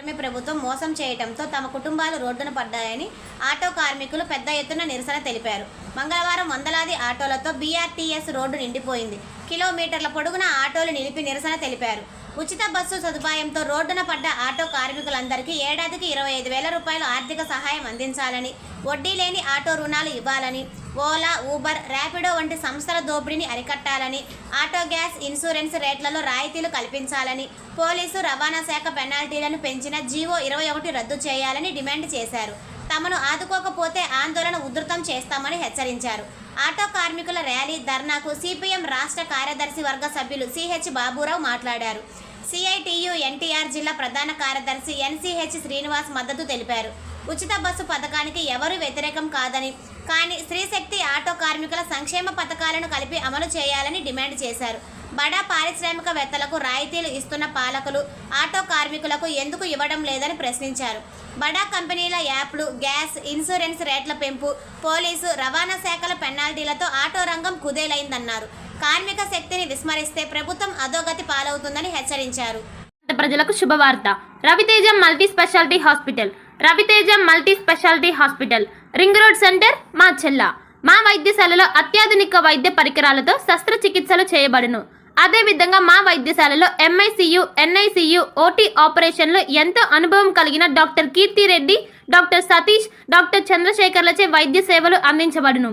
కూటమి ప్రభుత్వం మోసం చేయడంతో తమ కుటుంబాలు రోడ్డున పడ్డాయని ఆటో కార్మికులు పెద్ద ఎత్తున నిరసన తెలిపారు. మంగళవారం వందలాది ఆటోలతో బీఆర్టీఎస్ రోడ్డు నిండిపోయింది. కిలోమీటర్ల పొడుగున ఆటోలు నిలిపి నిరసన తెలిపారు. ఉచిత బస్సు సదుపాయంతో రోడ్డున పడ్డ ఆటో కార్మికులందరికీ ఏడాదికి ఇరవై ఐదు వేల రూపాయలు ఆర్థిక సహాయం అందించాలని వడ్డీ లేని ఆటో రుణాలు ఇవ్వాలని ఓలా ఊబర్ ర్యాపిడో వంటి సంస్థల దోపిడీని అరికట్టాలని ఆటో గ్యాస్ ఇన్సూరెన్స్ రేట్లలో రాయితీలు కల్పించాలని పోలీసు రవాణా శాఖ పెనాల్టీలను పెంచిన జీవో ఇరవై ఒకటి రద్దు చేయాలని డిమాండ్ చేశారు. తమను ఆదుకోకపోతే ఆందోళన ఉధృతం చేస్తామని హెచ్చరించారు. ఆటో కార్మికుల ర్యాలీ ధర్నాకు సిపిఎం రాష్ట్ర కార్యదర్శి వర్గ సభ్యులు సిహెచ్ బాబురావు మాట్లాడారు. సిఐటియు ఎన్టీఆర్ జిల్లా ప్రధాన కార్యదర్శి ఎన్సిహెచ్ శ్రీనివాస్ మద్దతు తెలిపారు. ఉచిత బస్సు పథకానికి ఎవరు వ్యతిరేకం కాదని కానీ స్త్రీశక్తి ఆటో కార్మికుల సంక్షేమ పథకాలను కలిపి అమలు చేయాలని డిమాండ్ చేశారు. బడా పారిశ్రామికవేత్తలకు రాయితీలు ఇస్తున్న పాలకులు ఆటో కార్మికులకు ఎందుకు ఇవ్వడం లేదని ప్రశ్నించారు. బడా కంపెనీల యాప్లు గ్యాస్ ఇన్సూరెన్స్ రేట్ల పెంపు పోలీసు రవాణా శాఖల పెనాల్టీలతో ఆటో రంగం కుదేలైందన్నారు. కార్మిక శక్తిని విస్మరిస్తే ప్రభుత్వం అధోగతి పాలవుతుందని హెచ్చరించారు. ప్రజలకు శుభవార్త. Raviteja multi speciality hospital. Raviteja multi speciality hospital. Ring road centre మా చెల్ల. మా వైద్యశాలలో అత్యాధునిక వైద్య పరికరాలతో శస్త్రచికిత్సలు చేయబడును. అదేవిధంగా మా వైద్యశాలలో ఎంఐసియు ఎన్ఐసియు ఓటీ ఆపరేషన్లో ఎంతో అనుభవం కలిగిన doctor Keerthireddy doctor Satish doctor చంద్రశేఖర్లచే వైద్య సేవలు అందించబడును.